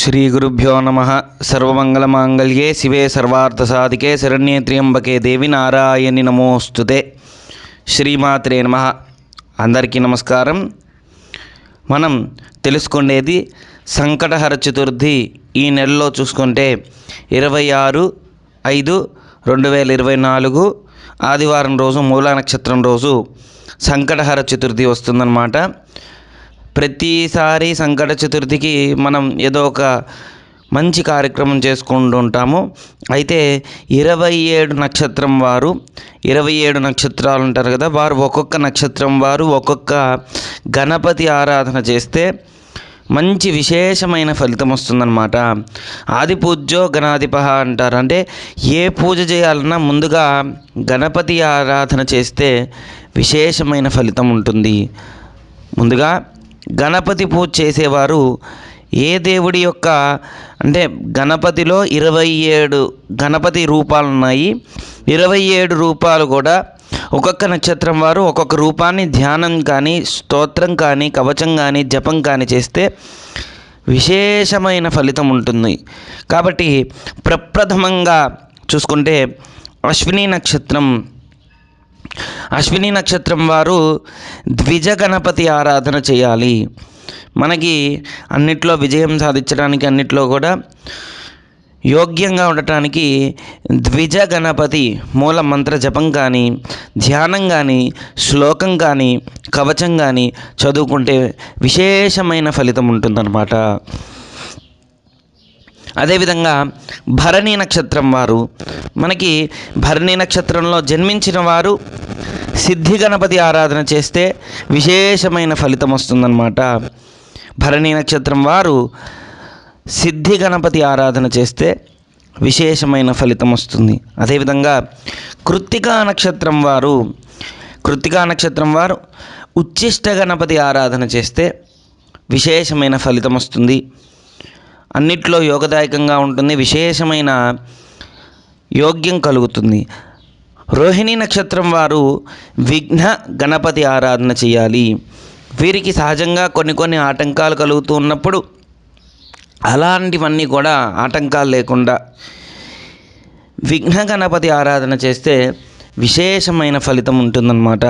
శ్రీ గురుభ్యో నమ సర్వమంగళమాంగళ్యే శివే సర్వార్థసాధికే శరణ్యే త్ర్యంబకే దేవి నారాయణి నమోస్తుతే శ్రీమాత్రే నమ అందరికీ నమస్కారం. మనం తెలుసుకునేది సంకటహర చతుర్థి ఈ నెలలో చూసుకుంటే ఇరవై ఆరు ఐదు రెండు వేల ఇరవై నాలుగు ఆదివారం రోజు మూలా నక్షత్రం రోజు సంకటహర చతుర్థి వస్తుందన్నమాట. ప్రతిసారి సంకట చతుర్థికి మనం ఏదో ఒక మంచి కార్యక్రమం చేసుకుంటూ ఉంటాము. అయితే ఇరవై ఏడు నక్షత్రం వారు ఇరవై ఏడు నక్షత్రాలు ఉంటారు కదా వారు ఒక్కొక్క నక్షత్రం వారు ఒక్కొక్క గణపతి ఆరాధన చేస్తే మంచి విశేషమైన ఫలితం వస్తుందన్నమాట. ఆది పూజ్యో గణాధిప అంటారు. అంటే ఏ పూజ చేయాలన్నా ముందుగా గణపతి ఆరాధన చేస్తే విశేషమైన ఫలితం ఉంటుంది. ముందుగా గణపతి పూజ చేసేవారు ఏ దేవుడి యొక్క అంటే గణపతిలో ఇరవై ఏడు గణపతి రూపాలు ఉన్నాయి ఇరవై ఏడు రూపాలు కూడా ఒక్కొక్క నక్షత్రం వారు ఒక్కొక్క రూపాన్ని ధ్యానం కానీ స్తోత్రం కానీ కవచం కానీ జపం కానీ చేస్తే విశేషమైన ఫలితం ఉంటుంది. కాబట్టి ప్రప్రథమంగా చూసుకుంటే అశ్విని నక్షత్రం అశ్విని నక్షత్రం వారు ద్విజ గణపతి ఆరాధన చేయాలి. మనకి అన్నిట్లో విజయం సాధించడానికి అన్నిట్లో కూడా యోగ్యంగా ఉండటానికి ద్విజ గణపతి మూల మంత్ర జపం కానీ ధ్యానం కానీ శ్లోకం కానీ కవచం కానీ చదువుకుంటే విశేషమైన ఫలితం ఉంటుందన్నమాట. అదేవిధంగా భరణి నక్షత్రం వారు మనకి భరణి నక్షత్రంలో జన్మించిన వారు సిద్ధి గణపతి ఆరాధన చేస్తే విశేషమైన ఫలితం వస్తుందన్నమాట. భరణి నక్షత్రం వారు సిద్ధి గణపతి ఆరాధన చేస్తే విశేషమైన ఫలితం వస్తుంది. అదేవిధంగా కృత్తికా నక్షత్రం వారు కృత్తికా నక్షత్రం వారు ఉచ్చిష్ట గణపతి ఆరాధన చేస్తే విశేషమైన ఫలితం వస్తుంది. అన్నిట్లో యోగదాయకంగా ఉంటుంది విశేషమైన యోగ్యం కలుగుతుంది. రోహిణి నక్షత్రం వారు విఘ్న గణపతి ఆరాధన చేయాలి. వీరికి సహజంగా కొన్ని కొన్ని ఆటంకాలు కలుగుతూ ఉన్నప్పుడు అలాంటివన్నీ కూడా ఆటంకాలు లేకుండా విఘ్న గణపతి ఆరాధన చేస్తే విశేషమైన ఫలితం ఉంటుందన్నమాట.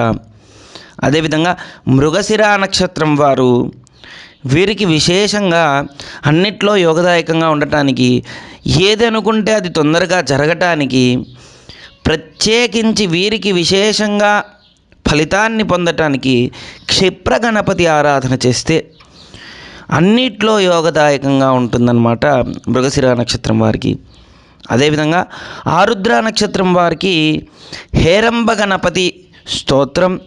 అదేవిధంగా మృగశిర నక్షత్రం వారు వీరికి విశేషంగా అన్నిట్లో యోగదాయకంగా ఉండటానికి ఏది అనుకుంటే అది తొందరగా జరగటానికి ప్రత్యేకించి వీరికి విశేషంగా ఫలితాన్ని పొందటానికి క్షిప్ర గణపతి ఆరాధన చేస్తే అన్నిట్లో యోగదాయకంగా ఉంటుందన్నమాట మృగశిర నక్షత్రం వారికి. అదేవిధంగా ఆరుద్ర నక్షత్రం వారికి హేరంబ గణపతి స్తోత్రం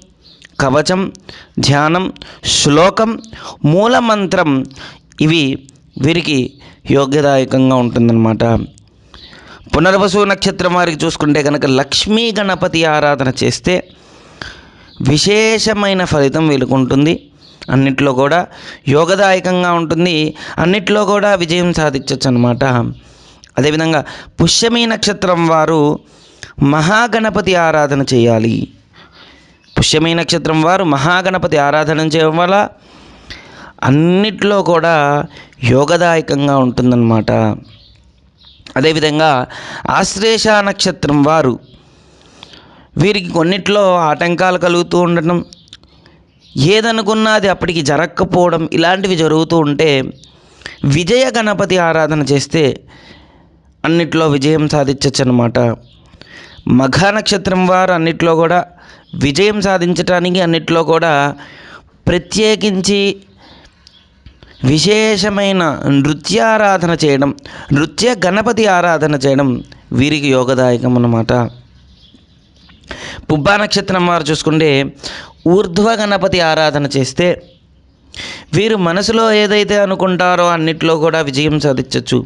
కవచం ధ్యానం శ్లోకం మూలమంత్రం ఇవి వీరికి యోగ్యదాయకంగా ఉంటుందన్నమాట. పునర్వసు నక్షత్రం వారికి చూసుకుంటే కనుక లక్ష్మీ గణపతి ఆరాధన చేస్తే విశేషమైన ఫలితం వెలుకుంటుంది అన్నిట్లో కూడా యోగదాయకంగా ఉంటుంది. అన్నిట్లో కూడా విజయం సాధించవచ్చు అనమాట అదేవిధంగా పుష్యమి నక్షత్రం వారు మహాగణపతి ఆరాధన చేయాలి. పుష్యమీ నక్షత్రం వారు మహాగణపతి ఆరాధన చేయడం వల్ల అన్నిట్లో కూడా యోగదాయకంగా ఉంటుందన్నమాట. అదేవిధంగా ఆశ్లేష నక్షత్రం వారు వీరికి కొన్నిట్లో ఆటంకాలు కలుగుతూ ఉండటం ఏదనుకున్నా అది అప్పటికి జరగకపోవడం ఇలాంటివి జరుగుతూ ఉంటే విజయ గణపతి ఆరాధన చేస్తే అన్నిట్లో విజయం సాధించవచ్చు అనమాట మఘ నక్షత్రం వారు అన్నిట్లో కూడా విజయం సాధించటానికి అన్నిట్లో కూడా ప్రత్యేకించి విశేషమైన నృత్యారాధన చేయడం నృత్య గణపతి ఆరాధన చేయడం వీరికి యోగదాయకం అన్నమాట. పుబ్బా నక్షత్రం వారు చూసుకుంటే ఊర్ధ్వ గణపతి ఆరాధన చేస్తే వీరు మనసులో ఏదైతే అనుకుంటారో అన్నిట్లో కూడా విజయం సాధించవచ్చు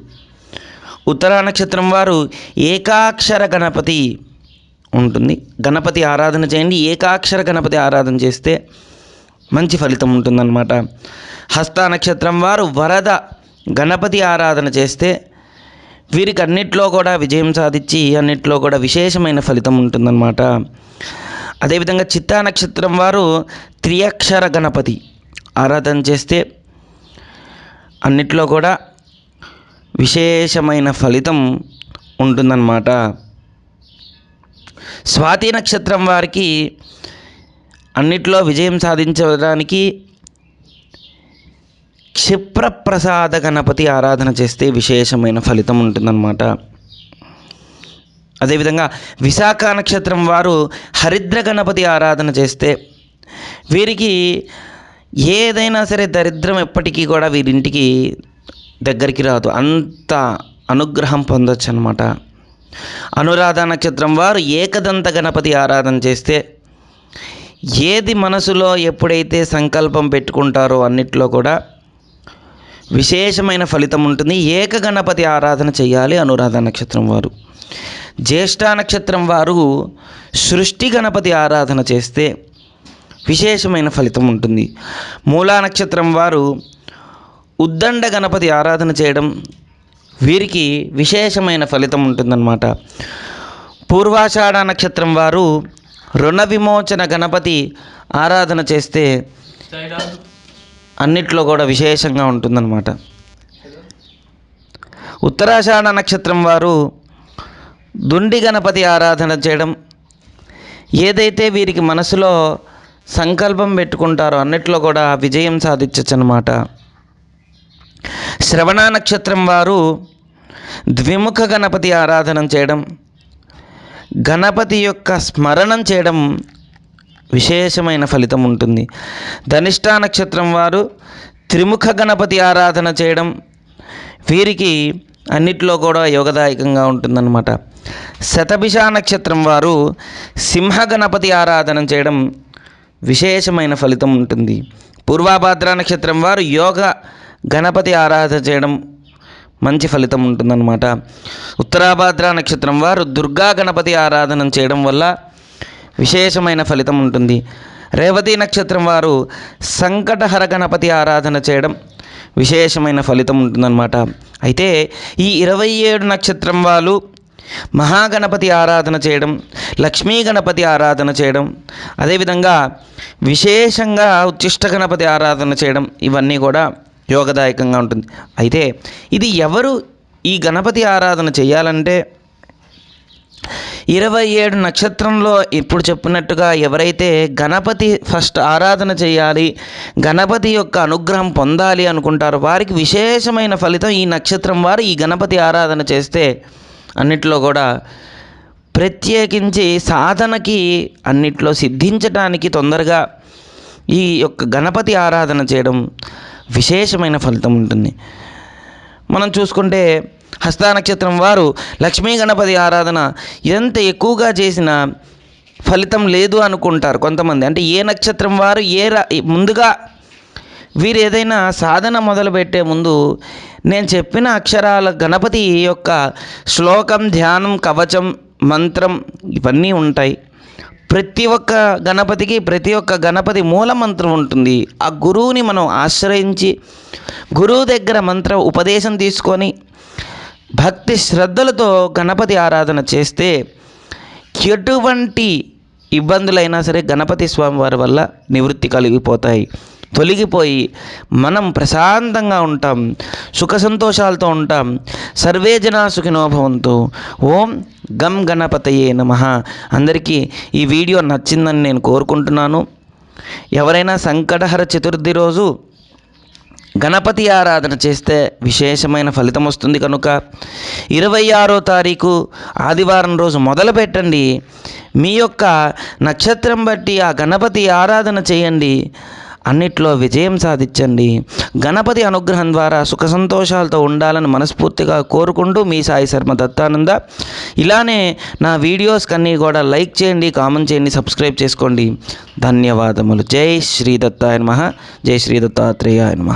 ఉత్తరా నక్షత్రం వారు ఏకాక్షర గణపతి ఉంటుంది. గణపతి ఆరాధన చేయండి. ఏకాక్షర గణపతి ఆరాధన చేస్తే మంచి ఫలితం ఉంటుందన్నమాట. హస్త నక్షత్రం వారు వరద గణపతి ఆరాధన చేస్తే వీరికి అన్నిట్లో కూడా విజయం సాధించి అన్నిట్లో కూడా విశేషమైన ఫలితం ఉంటుందన్నమాట. అదేవిధంగా చిత్తా నక్షత్రం వారు త్రియక్షర గణపతి ఆరాధన చేస్తే అన్నిట్లో కూడా విశేషమైన ఫలితం ఉంటుందన్నమాట. స్వాతి నక్షత్రం వారికి అన్నిట్లో విజయం సాధించడానికి క్షిప్రప్రసాద గణపతి ఆరాధన చేస్తే విశేషమైన ఫలితం ఉంటుందన్నమాట. అదేవిధంగా విశాఖ నక్షత్రం వారు హరిద్ర గణపతి ఆరాధన చేస్తే వీరికి ఏదైనా సరే దరిద్రం ఎప్పటికీ కూడా వీరింటికి దగ్గరికి రాదు. అంత అనుగ్రహం పొందొచ్చు అనమాట అనురాధ నక్షత్రం వారు ఏకదంత గణపతి ఆరాధన చేస్తే ఏది మనసులో ఎప్పుడైతే సంకల్పం పెట్టుకుంటారో అన్నిట్లో కూడా విశేషమైన ఫలితం ఉంటుంది. ఏక గణపతి ఆరాధన చేయాలి అనురాధ నక్షత్రం వారు. జ్యేష్ఠ నక్షత్రం వారు సృష్టి గణపతి ఆరాధన చేస్తే విశేషమైన ఫలితం ఉంటుంది. మూలా నక్షత్రం వారు ఉద్దండ గణపతి ఆరాధన చేయడం వీరికి విశేషమైన ఫలితం ఉంటుందన్నమాట. పూర్వాషాఢ నక్షత్రం వారు రుణ విమోచన గణపతి ఆరాధన చేస్తే అన్నిట్లో కూడా విశేషంగా ఉంటుందన్నమాట. ఉత్తరాషాఢ నక్షత్రం వారు దుండి గణపతి ఆరాధన చేయడం ఏదైతే వీరికి మనసులో సంకల్పం పెట్టుకుంటారో అన్నిట్లో కూడా విజయం సాధించచ్చు అనమాట శ్రవణ నక్షత్రం వారు ద్విముఖ గణపతి ఆరాధన చేయడం గణపతి యొక్క స్మరణం చేయడం విశేషమైన ఫలితం ఉంటుంది. ధనిష్టా నక్షత్రం వారు త్రిముఖ గణపతి ఆరాధన చేయడం వీరికి అన్నిట్లో కూడా యోగదాయకంగా ఉంటుందన్నమాట. శతభిష నక్షత్రం వారు సింహ గణపతి ఆరాధన చేయడం విశేషమైన ఫలితం ఉంటుంది. పూర్వాభాద్ర నక్షత్రం వారు యోగ గణపతి ఆరాధన చేయడం మంచి ఫలితం ఉంటుందన్నమాట. ఉత్తరాభాద్ర నక్షత్రం వారు దుర్గా గణపతి ఆరాధన చేయడం వల్ల విశేషమైన ఫలితం ఉంటుంది. రేవతి నక్షత్రం వారు సంకటహర గణపతి ఆరాధన చేయడం విశేషమైన ఫలితం ఉంటుందన్నమాట. అయితే ఈ ఇరవై ఏడు నక్షత్రం వాళ్ళు మహాగణపతి ఆరాధన చేయడం లక్ష్మీ గణపతి ఆరాధన చేయడం అదేవిధంగా విశేషంగా ఉచ్చిష్ట గణపతి ఆరాధన చేయడం ఇవన్నీ కూడా యోగదాయకంగా ఉంటుంది. అయితే ఇది ఎవరు ఈ గణపతి ఆరాధన చేయాలంటే ఇరవై ఏడు నక్షత్రంలో ఇప్పుడు చెప్పినట్టుగా ఎవరైతే గణపతి ఫస్ట్ ఆరాధన చేయాలి గణపతి యొక్క అనుగ్రహం పొందాలి అనుకుంటారు వారికి విశేషమైన ఫలితం ఈ నక్షత్రం వారు ఈ గణపతి ఆరాధన చేస్తే అన్నిట్లో కూడా ప్రత్యేకించి సాధనకి అన్నిట్లో సిద్ధించడానికి తొందరగా ఈ యొక్క గణపతి ఆరాధన చేయడం విశేషమైన ఫలితం ఉంటుంది. మనం చూసుకుంటే హస్త నక్షత్రం వారు లక్ష్మీ గణపతి ఆరాధన ఎంత ఎక్కువగా చేసిన ఫలితం లేదు అనుకుంటారు కొంతమంది. అంటే ఏ నక్షత్రం వారు ఏ రా- ముందుగా వీరు ఏదైనా సాధన మొదలుపెట్టే ముందు నేను చెప్పిన అక్షరాల గణపతి యొక్క శ్లోకం ధ్యానం కవచం మంత్రం ఇవన్నీ ఉంటాయి. ప్రతి ఒక్క గణపతికి ప్రతి ఒక్క గణపతి మూల మంత్రం ఉంటుంది. ఆ గురువుని మనం ఆశ్రయించి గురువు దగ్గర మంత్ర ఉపదేశం తీసుకొని భక్తి శ్రద్ధలతో గణపతి ఆరాధన చేస్తే ఎటువంటి ఇబ్బందులైనా సరే గణపతి స్వామి వారి వల్ల నివృత్తి కలిగిపోతాయి. తొలగిపోయి మనం ప్రశాంతంగా ఉంటాం సుఖ సంతోషాలతో ఉంటాం సర్వే జనా సుఖినోభవంతో ఓం గం గణపతయే నమ. అందరికీ ఈ వీడియో నచ్చిందని నేను కోరుకుంటున్నాను. ఎవరైనా సంకటహర చతుర్థి రోజు గణపతి ఆరాధన చేస్తే విశేషమైన ఫలితం వస్తుంది కనుక ఇరవై ఆరో తారీఖు ఆదివారం రోజు మొదలు పెట్టండి మీ యొక్క నక్షత్రం బట్టి ఆ గణపతి ఆరాధన చేయండి. అన్నిట్లో విజయం సాధించండి. గణపతి అనుగ్రహం ద్వారా సుఖ సంతోషాలతో ఉండాలని మనస్ఫూర్తిగా కోరుకుంటూ మీ సాయి శర్మ దత్తానంద. ఇలానే నా వీడియోస్ కన్నీ కూడా లైక్ చేయండి కామెంట్ చేయండి సబ్స్క్రైబ్ చేసుకోండి. ధన్యవాదములు. జై శ్రీ దత్తాయ నమ. జై శ్రీ దత్తాత్రేయాయ నమ.